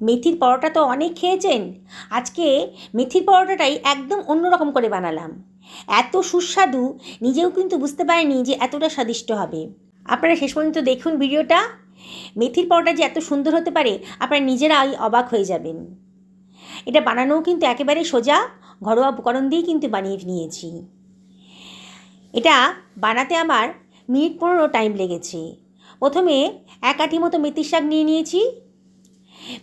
মেথির পরোটা তো অনেক খেয়েছেন। আজকে মেথির পরোটাটাই একদম অন্যরকম করে বানালাম। এত সুস্বাদু, নিজেও কিন্তু বুঝতে পারিনি যে এতটা স্বাদিষ্ট হবে। আপনারা শেষ পর্যন্ত দেখুন ভিডিওটা। মেথির পরোটা যে এত সুন্দর হতে পারে, আপনারা নিজেরাই অবাক হয়ে যাবেন। এটা বানানোও কিন্তু একেবারে সোজা, ঘরোয়া উপকরণ দিয়েই কিন্তু বানিয়ে নিয়েছি। এটা বানাতে আমার মিনিট পনেরো টাইম লেগেছে। প্রথমে এক আটি মতো মেথির শাক নিয়ে নিয়েছি।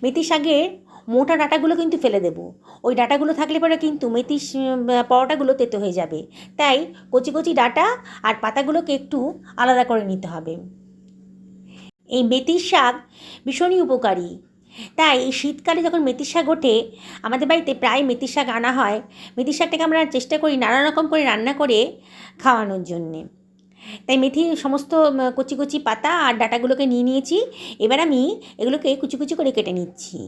মেথি শাকের মোটা ডাটাগুলো কিন্তু ফেলে দেব। ওই ডাটাগুলো থাকলে পরে কিন্তু মেথি পরোটাগুলো তেতো হয়ে যাবে। তাই কচি কচি ডাটা আর পাতাগুলোকে একটু আলাদা করে নিতে হবে। এই মেথির শাক ভীষণই উপকারী। তাই এই শীতকালে যখন মেথির শাক ওঠে, আমাদের বাড়িতে প্রায় মেথির শাক আনা হয়। মেথির শাকটাকে আমরা চেষ্টা করি নানা রকম করে রান্না করে খাওয়ানোর জন্যে। তাই মেথির সমস্ত কচি কচি পাতা আর ডাটাগুলোকে নিয়ে নিয়েছি। এবার আমি এগুলোকে কুচি কুচি করে কেটে নিচ্ছি।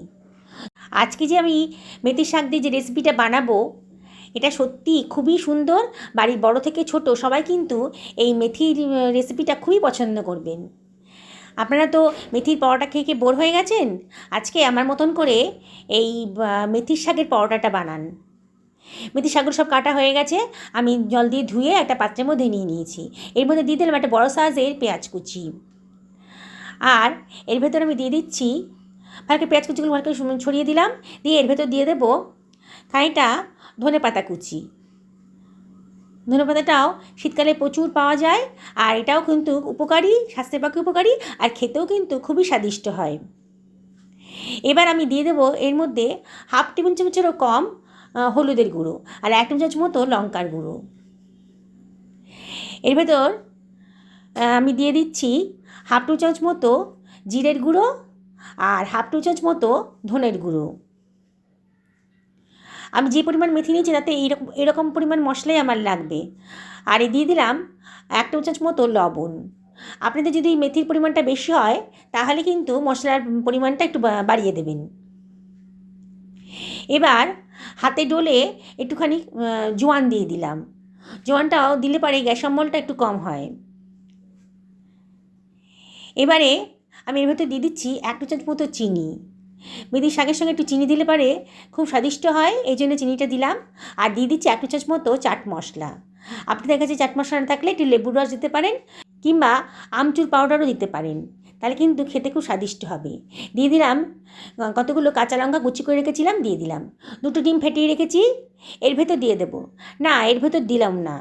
আজকে যে আমি মেথির শাক দিয়ে যে রেসিপিটা বানাবো, এটা সত্যি খুবই সুন্দর। বাড়ির বড় থেকে ছোট সবাই কিন্তু এই মেথির রেসিপিটা খুবই পছন্দ করবেন। আপনারা তো মেথির পরোটা খেয়ে খেয়ে বোর হয়ে গেছেন? আজকে আমার মতন করে এই মেথির শাকের পরোটাটা বানান। মেথি শাকগুলো সব কাটা হয়ে গেছে, আমি জল দিয়ে ধুয়ে একটা পাত্রের মধ্যে নিয়ে নিয়েছি। এর মধ্যে দিয়ে দিলাম একটা বড়ো সাইজের পেঁয়াজ কুচি। আর এর ভেতরে আমি দিয়ে দিচ্ছি ভালো করে পেঁয়াজ কুচিগুলো ভালো করে ছড়িয়ে দিলাম, দিয়ে এর ভেতর দিয়ে দেবো খানিকটা ধনে পাতা কুচি। ধনে পাতাটাও শীতকালে প্রচুর পাওয়া যায়, আর এটাও কিন্তু উপকারী, স্বাস্থ্যের পক্ষে উপকারী, আর খেতেও কিন্তু খুবই স্বাদিষ্ট হয়। এবার আমি দিয়ে দেবো এর মধ্যে হাফ টেবিল চামচেরও কম হলুদের গুঁড়ো আর এক চামচ মতো লঙ্কার গুঁড়ো। এর ভেতর আমি দিয়ে দিচ্ছি হাফ টু চামচ মতো জিরের গুঁড়ো আর হাফ টু চামচ মতো ধনের গুঁড়ো। আমি যে পরিমাণ মেথি নিয়েছি তাতে এইরকম এরকম পরিমাণ মশলাই আমার লাগবে। আর এই দিয়ে দিলাম এক টু চামচ মতো লবণ। আপনাদের যদি মেথির পরিমাণটা বেশি হয়, তাহলে কিন্তু মশলার পরিমাণটা একটু বাড়িয়ে দেবেন। এবার হাতে ডোলে একটুখানি জোয়ান দিয়ে দিলাম। জোয়ানটাও দিলে পারে গ্যাস অম্বলটা একটু কম হয়। এবারে আমি এর ভেতর দিয়ে দিচ্ছি এক চামচ মতো চিনি। মেথির শাকের সঙ্গে একটু চিনি দিলে পারে খুব স্বাদিষ্ট হয়, এই জন্য চিনিটা দিলাম। আর দিয়ে দিচ্ছি এক চামচ মতো চাট মশলা। আপনাদের কাছে চাট মশলা না থাকলে একটু লেবুর রস দিতে পারেন, কিংবা আমচুর পাউডারও দিতে পারেন। তাহলে কিন্তু খেতে খুব স্বাদিষ্ট হবে। দিয়ে দিলাম কতগুলো কাঁচা লঙ্কা কুচি করে রেখেছিলাম, দিয়ে দিলাম। দুটো ডিম ফেটিয়ে রেখেছি, এর ভেতর দিয়ে দেবো। না, এর ভেতর দিলাম না।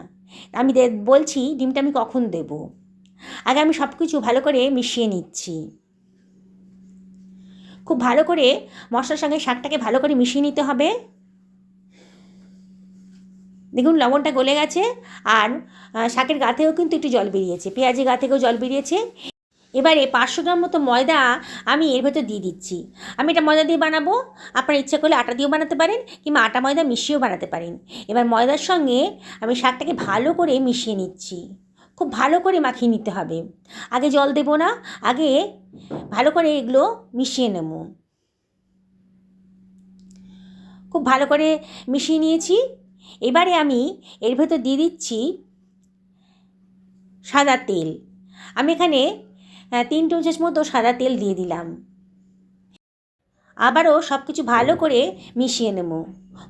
আমি বলছি ডিমটা আমি কখন দেব? আগে আমি সব কিছু ভালো করে মিশিয়ে নিচ্ছি। খুব ভালো করে মশলার সঙ্গে শাকটাকে ভালো করে মিশিয়ে নিতে হবে। দেখুন, লবণটা গলে গেছে, আর শাকের গা থেকেও কিন্তু একটু জল বেরিয়েছে, পেঁয়াজের গা থেকেও জল বেরিয়েছে। এবারে পাঁচশো গ্রাম মতো ময়দা আমি এর ভেতর দিয়ে দিচ্ছি। আমি এটা ময়দা দিয়ে বানাবো। আপনার ইচ্ছা করলে আটা দিয়েও বানাতে পারেন কিংবা আটা ময়দা মিশিয়েও বানাতে পারেন। এবার ময়দার সঙ্গে আমি শাকটাকে ভালো করে মিশিয়ে নিচ্ছি। খুব ভালো করে মাখিয়ে নিতে হবে। আগে জল দেব না। আগে ভালো করে এগুলো মিশিয়ে নেব। খুব ভালো করে মিশিয়ে নিয়েছি। এবারে আমি এর ভেতর দিয়ে দিচ্ছি সাদা তেল। আমি এখানে তিন চামচ মতো সাদা তেল দিয়ে দিলাম। আবারও সব কিছু ভালো করে মিশিয়ে নেব।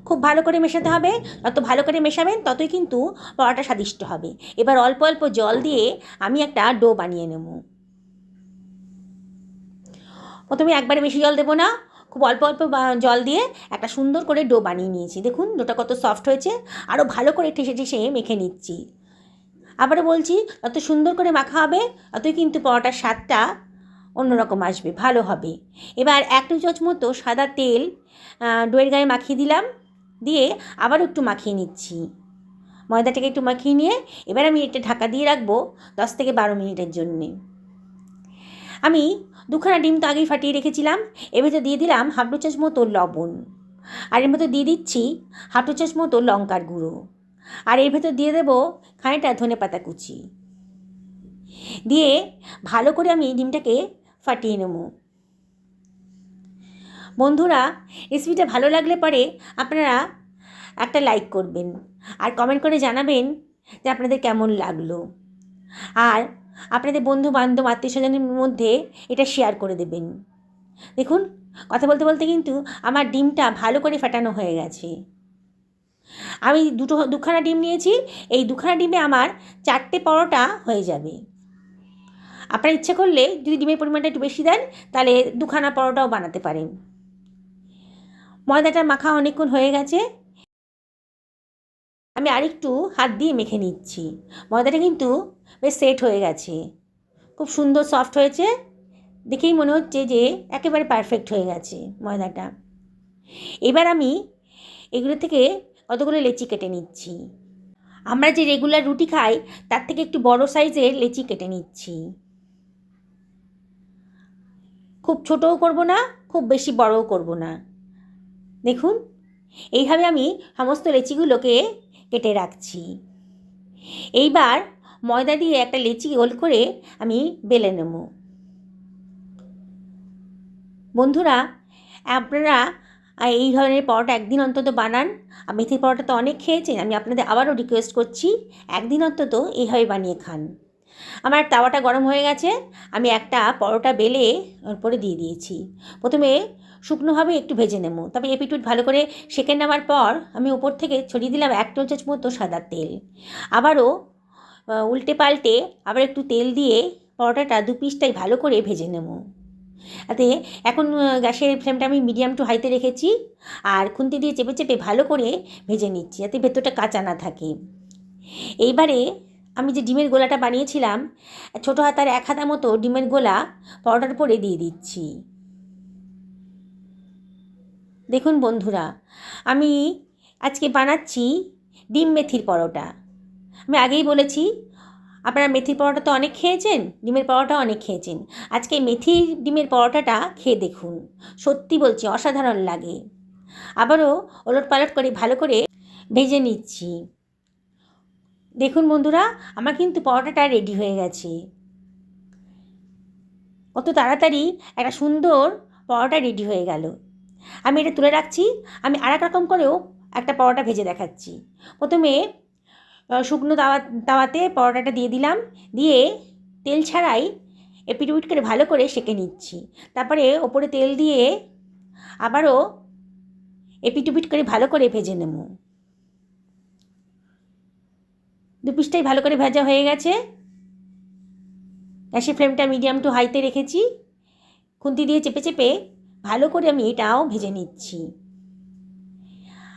খুব ভালো করে মেশাতে হবে। যত ভালো করে মেশাবেন ততই কিন্তু পরোটা স্বাদিষ্ট হবে। এবার অল্প অল্প জল দিয়ে আমি একটা ডো বানিয়ে নেব। প্রথমে একবারে বেশি জল দেবো না। খুব অল্প অল্প জল দিয়ে একটা সুন্দর করে ডো বানিয়ে নিয়েছি। দেখুন, ডোটা কত সফট হয়েছে। আরও ভালো করে ঠেসে ঠেসে মেখে নিচ্ছি। আবারও বলছি যত সুন্দর করে মাখা হবে ততই কিন্তু পরোটার স্বাদটা অন্যরকম আসবে, ভালো হবে। এবার এক টু চামচ মতো সাদা তেল ডোয়ের গায়ে মাখিয়ে দিলাম, দিয়ে আবার একটু মাখিয়ে নিচ্ছি। ময়দাটাকে একটু মাখিয়ে নিয়ে এবার আমি এটা ঢাকা দিয়ে রাখব দশ থেকে বারো মিনিটের জন্যে। আমি দুখানা ডিম তো আগেই ফাটিয়ে রেখেছিলাম, এর ভেতর দিয়ে দিলাম হাফ টু চামচ মতো লবণ। আর এর মধ্যে দিয়ে দিচ্ছি হাফ টু চামচ মতো লঙ্কার গুঁড়ো। আর এর ভেতর দিয়ে দেবো খানিকটা ধনে পাতা কুচি। দিয়ে ভালো করে আমি ডিমটাকে ফাটিয়ে নেব। বন্ধুরা রেসিপিটা ভালো লাগলে পরে আপনারা একটা লাইক করবেন আর কমেন্ট করে জানাবেন যে আপনাদের কেমন লাগল। আর আপনাদের বন্ধু বান্ধব আত্মীয় স্বজনের মধ্যে এটা শেয়ার করে দেবেন। দেখুন, কথা বলতে বলতে কিন্তু আমার ডিমটা ভালো করে ফাটানো হয়ে গেছে। আমি দুটো, দুখানা ডিম নিয়েছি, এই দুখানা ডিমে আমার চারটে পরোটা হয়ে যাবে। আপনার ইচ্ছে করলে যদি ডিমের পরিমাণটা একটু বেশি দেন, তাহলে দুখানা পরোটাও বানাতে পারেন। ময়দাটা মাখা অনেকক্ষণ হয়ে গেছে। আমি আরেকটু হাত দিয়ে মেখে নিচ্ছি। ময়দাটা কিন্তু বেশ সেট হয়ে গেছে। খুব সুন্দর সফট হয়েছে। দেখেই মনে হচ্ছে যে একেবারে পারফেক্ট হয়ে গেছে ময়দাটা। এবার আমি এগুলো থেকে কতগুলো লেচি কেটে নিচ্ছি। আমরা যে রেগুলার রুটি খাই, তার থেকে একটু বড় সাইজের লেচি কেটে নিচ্ছি। খুব ছোটও করব না, খুব বেশি বড়ও করব না। দেখুন, এইভাবে আমি সমস্ত লেচিগুলোকে কেটে রাখছি। এইবার ময়দা দিয়ে একটা লেচি গোল করে আমি বেলে নেব। বন্ধুরা, আপনারা এই ধরনের পরোটা একদিন অন্তত বানান। আর মেথির পরোটা তো অনেক খেয়েছেন, আমি আপনাদের আবারও রিকোয়েস্ট করছি, একদিন অন্তত এইভাবে বানিয়ে খান। আমার তাওয়াটা গরম হয়ে গেছে, আমি একটা পরোটা বেলে ওর পরে দিয়ে দিয়েছি। প্রথমে শুকনোভাবে একটু ভেজে নেব, তবে এপিটুট ভালো করে সেঁকে নেওয়ার পর আমি উপর থেকে ছড়িয়ে দিলাম এক চামচ মতো সাদা তেল। আবারও উল্টে পাল্টে আবার একটু তেল দিয়ে পরোটাটা দু পিসটাই ভালো করে ভেজে নেব। তাতে এখন গ্যাসের ফ্লেমটা আমি মিডিয়াম টু হাইতে রেখেছি আর খুন্তি দিয়ে চেপে চেপে ভালো করে ভেজে নিচ্ছি যাতে ভেতরটা কাঁচা না থাকে। এইবারে আমি যে ডিমের গোলাটা বানিয়েছিলাম, ছোটো হাতার এক হাতা মতো ডিমের গোলা পরোটার উপরে দিয়ে দিচ্ছি। দেখুন বন্ধুরা, আমি আজকে বানাচ্ছি ডিম মেথির পরোটা। আমি আগেই বলেছি আপনারা মেথির পরোটা তো অনেক খেয়েছেন, ডিমের পরোটা অনেক খেয়েছেন। আজকে মেথির ডিমের পরোটাটা খেয়ে দেখুন। সত্যি বলছি, অসাধারণ লাগে। আবারও ওলট পালট করে, ভালো করে ভেজে নিচ্ছি। দেখুন বন্ধুরা, আমার কিন্তু পরোটাটা রেডি হয়ে গেছে। কত তাড়াতাড়ি একটা সুন্দর পরোটা রেডি হয়ে গেল। আমি এটা তুলে রাখছি, আমি আর রকম করেও একটা পরোটা ভেজে দেখাচ্ছি। প্রথমে শুকনো তাওয়া তাওয়াতে পরোটাটা দিয়ে দিলাম। দিয়ে তেল ছাড়াই এপিটুপিট করে ভালো করে সেঁকে নিচ্ছি। তারপরে ওপরে তেল দিয়ে আবারও এপিটুপিট করে ভালো করে ভেজে নেব। দু পিসটাই ভালো করে ভাজা হয়ে গেছে। গ্যাসের ফ্লেমটা মিডিয়াম টু হাইতে রেখেছি। খুন্তি দিয়ে চেপে চেপে ভালো করে আমি এটাও ভেজে নিচ্ছি।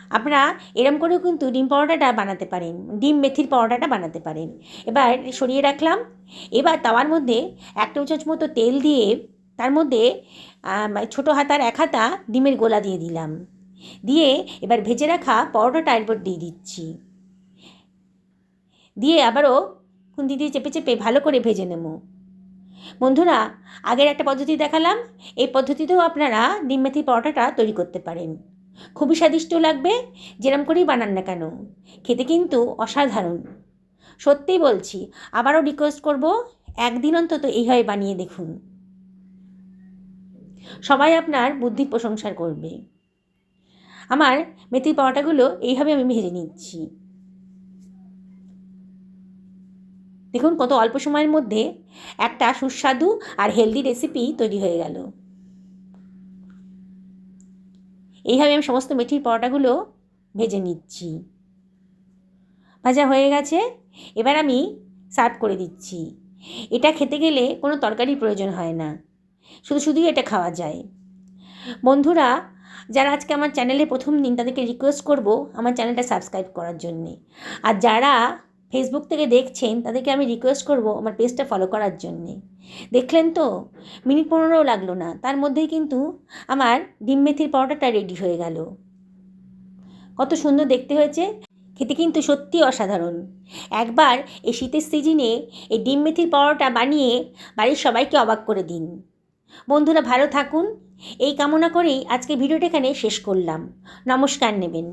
আপনারা এরম করেও কিন্তু ডিম পরোটাটা বানাতে পারেন। ডিম মেথির পরোটাটা বানাতে পারেন। এবার সরিয়ে রাখলাম। এবার তাওয়ার মধ্যে এক চামচ মতো তেল দিয়ে তার মধ্যে ছোটো হাতার এক হাতা ডিমের গোলা দিয়ে দিলাম। দিয়ে এবার ভেজে রাখা পরোটাটা এরপর দিয়ে দিচ্ছি। দিয়ে আবারও খুন্তি দিয়ে চেপে চেপে ভালো করে ভেজে নেব। বন্ধুরা, আগের একটা পদ্ধতি দেখালাম। এই পদ্ধতিতেও আপনারা ডিম মেথির পরোটাটা তৈরি করতে পারেন। খুবই স্বাদিষ্ট লাগবে, যেরম করেই বানান না কেন। খেতে কিন্তু অসাধারণ। সত্যিই বলছি, আবারও রিকোয়েস্ট করব, একদিন অন্তত এইভাবে বানিয়ে দেখুন। সবাই আপনার বুদ্ধি প্রশংসার করবে। আমার মেথির পরোটাগুলো এইভাবে আমি ভেজে নিচ্ছি। দেখুন কত অল্প সময়ের মধ্যে একটা সুস্বাদু আর হেলদি রেসিপি তৈরি হয়ে গেল। এইভাবে আমি সমস্ত মেথির পরোটাগুলো ভেজে নিচ্ছি। ভাজা হয়ে গেছে, এবার আমি সার্ভ করে দিচ্ছি। এটা খেতে গেলে কোনো তরকারির প্রয়োজন হয় না। শুধু শুধুই এটা খাওয়া যায়। বন্ধুরা, যারা আজকে আমার চ্যানেলে প্রথম দিন তাদেরকে রিকোয়েস্ট করব আমার চ্যানেলটা সাবস্ক্রাইব করার জন্যে। আর যারা ফেসবুক থেকে দেখছেন, তাদেরকে আমি রিকোয়েস্ট করব আমার পেজটা ফলো করার জন্যে। দেখলেন তো? মিনিট পনেরোও লাগল না। তার মধ্যেই কিন্তু আমার ডিম মেথির পরোটাটা রেডি হয়ে গেল। কত সুন্দর দেখতে হয়েছে। খেতে কিন্তু সত্যি অসাধারণ। একবার এই শীতের সিজনে এই ডিম মেথির পরোটা বানিয়ে বাড়ির সবাইকে অবাক করে দিন। বন্ধুরা, ভালো থাকুন। এই কামনা করেই আজকে ভিডিওটা এখানে শেষ করলাম। নমস্কার নেবেন।